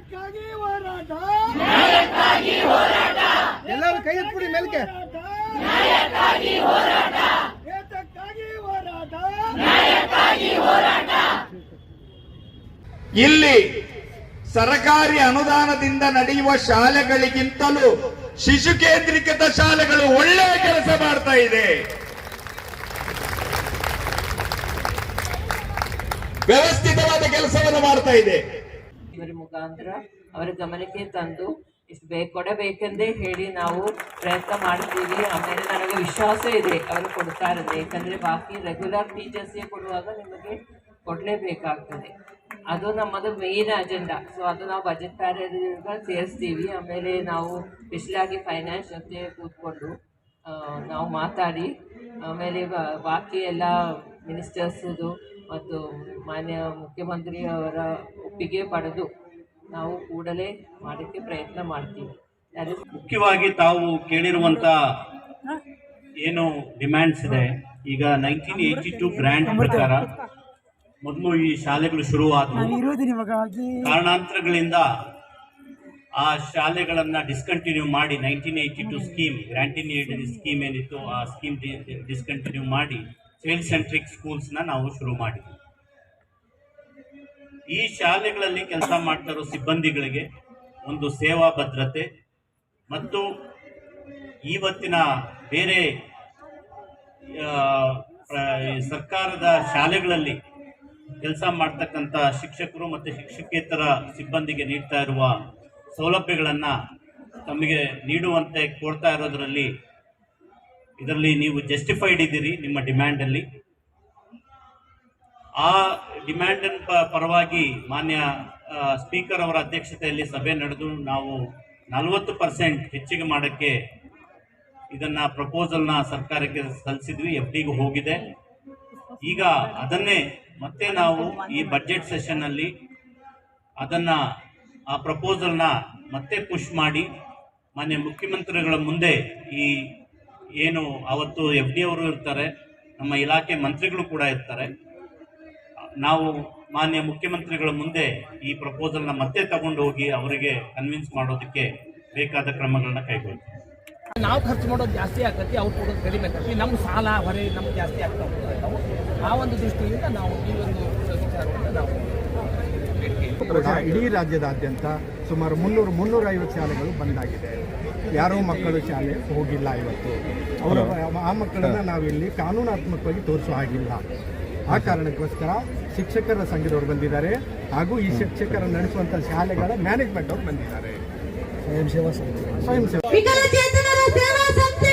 ನ್ಯಾಯಕ್ಕಾಗಿ ಹೋರಾಟ. ನ್ಯಾಯಕ್ಕಾಗಿ ಹೋರಾಟ. ಎಲ್ಲರೂ ಕೈ ಎತ್ಬಿಡಿ ಮೇಲ್ಕೆ ನ್ಯಾಯಕ್ಕಾಗಿ ಹೋರಾಟ. ಏತಕ್ಕಾಗಿ ಹೋರಾಟ. ನ್ಯಾಯಕ್ಕಾಗಿ ಹೋರಾಟ. ಇಲ್ಲಿ ಸರಕಾರಿ ಅನುದಾನದಿಂದ ನಡೆಯುವ ಶಾಲೆಗಳಿಗಿಂತಲೂ ಶಿಶು ಕೇಂದ್ರೀಕೃತ ಶಾಲೆಗಳು ಒಳ್ಳೆಯ ಕೆಲಸ ಮಾಡ್ತಾ ಇದೆ. ವ್ಯವಸ್ಥಿತವಾದ ಕೆಲಸವನ್ನು ಮಾಡ್ತಾ ಇದೆ. ಇವರ ಮುಖಾಂತರ ಅವರ ಗಮನಕ್ಕೆ ತಂದು, ಇಷ್ಟು ಕೊಡಬೇಕೆಂದೇ ಹೇಳಿ ನಾವು ಪ್ರಯತ್ನ ಮಾಡ್ತೀವಿ. ಆಮೇಲೆ ನನಗೆ ವಿಶ್ವಾಸ ಇದೆ, ಅವರು ಕೊಡ್ತಾರೆ. ಯಾಕಂದ್ರೆ ಬಾಕಿ ರೆಗ್ಯುಲರ್ ಟೀಚರ್ಸ್ಗೆ ಕೊಡುವಾಗ ನಿಮಗೆ ಕೊಡಲೇಬೇಕಾಗ್ತದೆ ಅದು ನಮ್ಮದು ಮೇನ್ ಅಜೆಂಡಾ ಸೊ ಅದು ನಾವು ಬಜೆಟ್ ಪ್ಯಾರೇಜ್ ಸೇರಿಸ್ತೀವಿ. ಆಮೇಲೆ ನಾವು ಸ್ಪೆಷಲಾಗಿ ಫೈನಾನ್ಸ್ ಜೊತೆ ಕೂತ್ಕೊಂಡು ನಾವು ಮಾತಾಡಿ, ಆಮೇಲೆ ಬಾಕಿ ಎಲ್ಲ ಮಿನಿಸ್ಟರ್ಸದು ಮತ್ತು ಮಾನ್ಯ ಮುಖ್ಯಮಂತ್ರಿಯವರ ಒಪ್ಪಿಗೆ ಪಡೆದು ನಾವು ಕೂಡಲೇ ಮಾಡಲಿಕ್ಕೆ ಪ್ರಯತ್ನ ಮಾಡ್ತೀವಿ. ಅದು ಮುಖ್ಯವಾಗಿ ತಾವು ಕೇಳಿರುವಂತ ಏನು ಡಿಮ್ಯಾಂಡ್ಸ್ ಇದೆ ಈಗ ನೈನ್ಟೀನ್ ಏಯ್ಟಿ ಟು ಗ್ರ್ಯಾಂಡ್ ಪ್ರಕಾರ ಮೊದಲು ಈ ಶಾಲೆಗಳು ಶುರುವಾದ ಕಾರಣಾಂತರಗಳಿಂದ ಆ ಶಾಲೆಗಳನ್ನ ಡಿಸ್ಕಂಟಿನ್ಯೂ ಮಾಡಿ nineteen eighty two scheme grant in aid scheme ಏನಿತ್ತು ಆ ಸ್ಕೀಮ್ ಡಿಸ್ಕಂಟಿನ್ಯೂ ಮಾಡಿ ಚೈಲ್ಡ್ ಸೆಂಟ್ರಿಕ್ ಸ್ಕೂಲ್ಸ್ನ ನಾವು ಶುರು ಮಾಡಿದ್ವಿ. ಈ ಶಾಲೆಗಳಲ್ಲಿ ಕೆಲಸ ಮಾಡ್ತಾ ಸಿಬ್ಬಂದಿಗಳಿಗೆ ಒಂದು ಸೇವಾ ಭದ್ರತೆ ಮತ್ತು ಇವತ್ತಿನ ಬೇರೆ ಸರ್ಕಾರದ ಶಾಲೆಗಳಲ್ಲಿ ಕೆಲಸ ಮಾಡ್ತಕ್ಕಂಥ ಶಿಕ್ಷಕರು ಮತ್ತು ಶಿಕ್ಷಕೇತರ ಸಿಬ್ಬಂದಿಗೆ ನೀಡ್ತಾ ಇರುವ ಸೌಲಭ್ಯಗಳನ್ನು ತಮಗೆ ನೀಡುವಂತೆ ಕೊಡ್ತಾ ಇರೋದರಲ್ಲಿ ಇದರಲ್ಲಿ ನೀವು ಜಸ್ಟಿಫೈಡ್ ಇದ್ದೀರಿ ನಿಮ್ಮ ಡಿಮ್ಯಾಂಡಲ್ಲಿ ಆ ಡಿಮ್ಯಾಂಡ್ ಪರವಾಗಿ ಮಾನ್ಯ ಸ್ಪೀಕರ್ ಅವರ ಅಧ್ಯಕ್ಷತೆಯಲ್ಲಿ ಸಭೆ ನಡೆದು ನಾವು ನಲವತ್ತು ಪರ್ಸೆಂಟ್ ಹೆಚ್ಚಿಗೆ ಮಾಡೋಕ್ಕೆ ಇದನ್ನ ಪ್ರಪೋಸಲ್ನ ಸರ್ಕಾರಕ್ಕೆ ಸಲ್ಲಿಸಿದ್ವಿ ಎಫ್ ಡಿಗೂ ಹೋಗಿದೆ. ಈಗ ಅದನ್ನೇ ಮತ್ತೆ ನಾವು ಈ ಬಜೆಟ್ ಸೆಷನ್ನಲ್ಲಿ ಅದನ್ನ ಆ ಪ್ರಪೋಸಲ್ನ ಮತ್ತೆ ಪುಷ್ ಮಾಡಿ, ಮಾನ್ಯ ಮುಖ್ಯಮಂತ್ರಿಗಳ ಮುಂದೆ ಈ ಏನು, ಅವತ್ತು ಎಫ್ ಡಿ ಅವರು ಇರ್ತಾರೆ, ನಮ್ಮ ಇಲಾಖೆ ಮಂತ್ರಿಗಳು ಕೂಡ ಇರ್ತಾರೆ. ನಾವು ಮಾನ್ಯ ಮುಖ್ಯಮಂತ್ರಿಗಳ ಮುಂದೆ ಈ ಪ್ರಪೋಸಲ್ನ ಮತ್ತೆ ತಗೊಂಡು ಹೋಗಿ ಅವರಿಗೆ ಕನ್ವಿನ್ಸ್ ಮಾಡೋದಕ್ಕೆ ಬೇಕಾದ ಕ್ರಮಗಳನ್ನ ಕೈಗೊಳ್ತೀವಿ ನಾವು ಖರ್ಚು ಮಾಡೋದು ಜಾಸ್ತಿ ಆಗ್ತೈತಿ ಅವ್ರು ಕೊಡೋದು ಕಡಿಮೆ ಆಗ್ತೈತಿ ನಮ್ಮ ಸಾಲ, ಹೊರೆ ನಮ್ಗೆ ಜಾಸ್ತಿ ಆಗ್ತಾ ಹೋಗ್ತಾವು ಆ ಒಂದು ದೃಷ್ಟಿಯಿಂದ ನಾವು ಈ ಒಂದು ವಿಚಾರವನ್ನು ನಾವು ಕೂಡ ಇಡೀ ರಾಜ್ಯದಾದ್ಯಂತ ಸುಮಾರು ಮುನ್ನೂರು ಮುನ್ನೂರ ಐವತ್ತು ಶಾಲೆಗಳು ಬಂದಾಗಿದೆ. ಯಾರೋ ಮಕ್ಕಳು ಶಾಲೆ ಹೋಗಿಲ್ಲ ಇವತ್ತು. ಅವರ ಆ ಮಕ್ಕಳನ್ನ ನಾವಿಲ್ಲಿ ಕಾನೂನಾತ್ಮಕವಾಗಿ ತೋರಿಸೋ ಹಾಗಿಲ್ಲ. ಆ ಕಾರಣಕ್ಕೋಸ್ಕರ ಶಿಕ್ಷಕರ ಸಂಘದವರು ಬಂದಿದ್ದಾರೆ. ಹಾಗೂ ಈ ಶಿಕ್ಷಕರ ನಡೆಸುವಂಥ ಶಾಲೆಗಳ ಮ್ಯಾನೇಜ್ಮೆಂಟ್ ಅವರು ಬಂದಿದ್ದಾರೆ. ಸ್ವಯಂ ಸೇವಾ ಸ್ವಯಂ ಸೇವಾ. ವಿಕಲಚೇತನರ ಸೇವಾ ಸಂಸ್ಥೆ